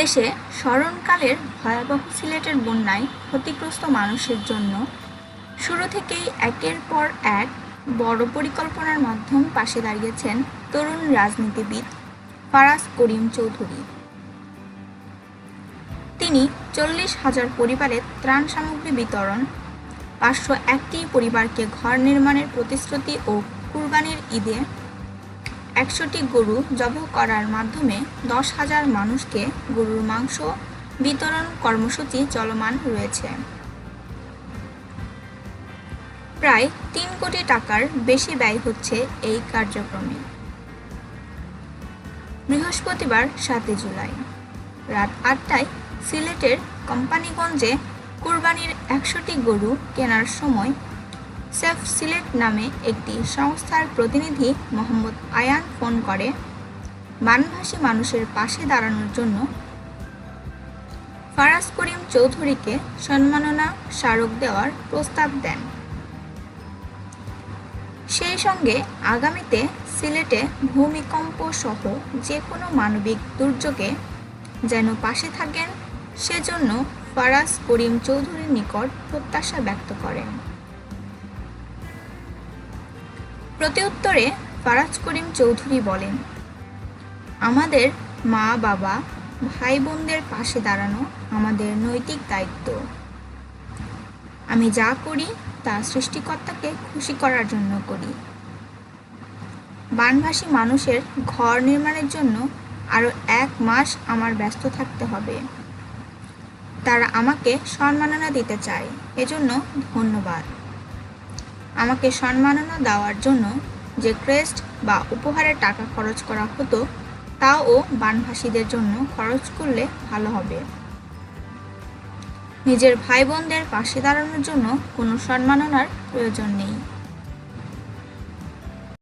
দেশে স্মরণকালের ভয়াবহ সিলেটের বন্যায় ক্ষতিগ্রস্ত মানুষের জন্য শুরু থেকেই একের পর এক বড় পরিকল্পনার মাধ্যম পাশে দাঁড়িয়েছেন তরুণ রাজনীতিবিদ ফারাজ করিম চৌধুরী। তিনি চল্লিশ হাজার পরিবারের ত্রাণ সামগ্রী বিতরণ, পাঁচশো একটি পরিবারকে ঘর নির্মাণের প্রতিশ্রুতি ও কুরবানির ঈদে একশোটি গরু জবাই করার মাধ্যমে দশ হাজার মানুষকে গরুর মাংস বিতরণ কর্মসূচি চলমান রয়েছে। প্রায় তিন কোটি টাকার বেশি ব্যয় হচ্ছে এই কার্যক্রমে। বৃহস্পতিবার সাতই জুলাই, রাত আটটায় সিলেটের কোম্পানিগঞ্জে কুরবানির একশোটি গরু কেনার সময় সেফ সিলেট নামে একটি সংস্থার প্রতিনিধি মোহাম্মদ আয়ান ফোন করে, বানভাসী মানুষের পাশে দাঁড়ানোর জন্য ফারাজ করিম চৌধুরীকে সম্মাননা স্মারক দেওয়ার প্রস্তাব দেন। সেই সঙ্গে আগামীতে সিলেটে ভূমিকম্প সহ যে কোনো মানবিক দুর্যোগে যেন পাশে থাকেন, সেজন্য ফারাজ করিম চৌধুরীর নিকট প্রত্যাশা ব্যক্ত করেন। প্রতিউত্তরে ফারাজ করিম চৌধুরী বলেন, আমাদের মা, বাবা ভাই বোনদের পাশে দাঁড়ানো আমাদের নৈতিক দায়িত্ব। আমি যা করি তা সৃষ্টিকর্তাকে খুশি করার জন্য করি। বানভাসী মানুষের ঘর নির্মাণের জন্য আরও এক মাস আমার ব্যস্ত থাকতে হবে। তারা আমাকে সম্মাননা দিতে চায়। এজন্য ধন্যবাদ। আমাকে সম্মাননা দেওয়ার জন্য যে ক্রেস্ট বা উপহারের টাকা খরচ করা হতো, তাও বানভাসীদের জন্য খরচ করলে ভালো হবে। নিজের ভাই বোনদের পাশে দাঁড়ানোর জন্য কোনো সম্মাননার প্রয়োজন নেই।